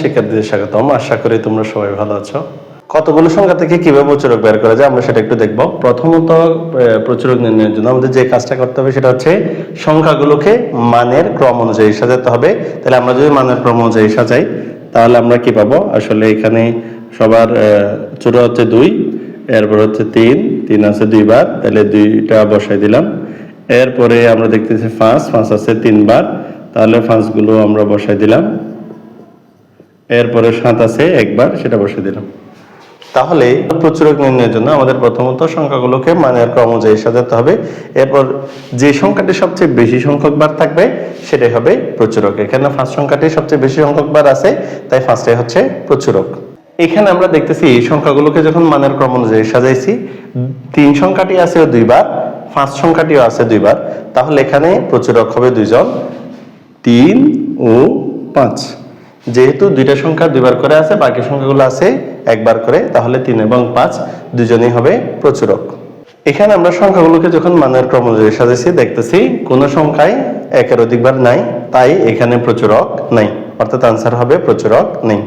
শিক্ষার্থীদের স্বাগতম। আশা করি তোমরা সবাই ভালো আছো। কতগুলো সংখ্যা থেকে কীভাবে প্রচুরক বের করা যায় আমরা সেটা একটু দেখব। প্রথমত প্রচুরক নির্ণয়ের জন্য আমাদের যে কাজটা করতে হবে সেটা হচ্ছে সংখ্যাগুলোকে মানের ক্রম অনুযায়ী সাজাতে হবে। তাহলে আমরা যদি মানের ক্রম অনুযায়ী সাজাই, তাহলে আমরা কি পাবো? আসলে এখানে সবার ছোট হচ্ছে দুই, এরপর হচ্ছে তিন তিন আছে দুইবার, তাহলে দুইটা বসাই দিলাম। এরপরে আমরা দেখতেছি পাঁচ পাঁচ আছে তিনবার, তাহলে পাঁচগুলো আমরা বসাই দিলাম। এরপরে সাত আছে, একবার সেটা বসে দিলাম। তাহলে প্রচুরক নির্ণয়ের জন্য আমাদের প্রথমত সংখ্যাগুলোকে মানের ক্রম অনুযায়ী সাজাতে হবে। এরপর যে সংখ্যাটি সবচেয়ে বেশি সংখ্যক বার থাকবে, সেটাই হবে প্রচুরক। এখানে ফার্স্ট সংখ্যাটি সবচেয়ে বেশি সংখ্যক বার আছে, তাই ফার্স্টে হচ্ছে প্রচুরক। এখানে আমরা দেখতেছি এই সংখ্যাগুলোকে যখন মানের ক্রম অনুযায়ী সাজাইছি, তিন সংখ্যাটি আছে দুইবার, পাঁচ সংখ্যাটিও আছে দুইবার। তাহলে এখানে প্রচুরক হবে দুইজন, তিন ও পাঁচ। যেহেতু দুইটা সংখ্যা দুইবার করে আছে, বাকি সংখ্যাগুলো আছে একবার করে, তাহলে তিন এবং পাঁচ দুজনেই হবে প্রচুরক। এখানে আমরা সংখ্যাগুলোকে যখন মানের ক্রম অনুযায়ী সাজাইছি, দেখতেছি কোনো সংখ্যায় একের অধিকবার নাই, তাই এখানে প্রচুরক নেই, অর্থাৎ আনসার হবে প্রচুরক নেই।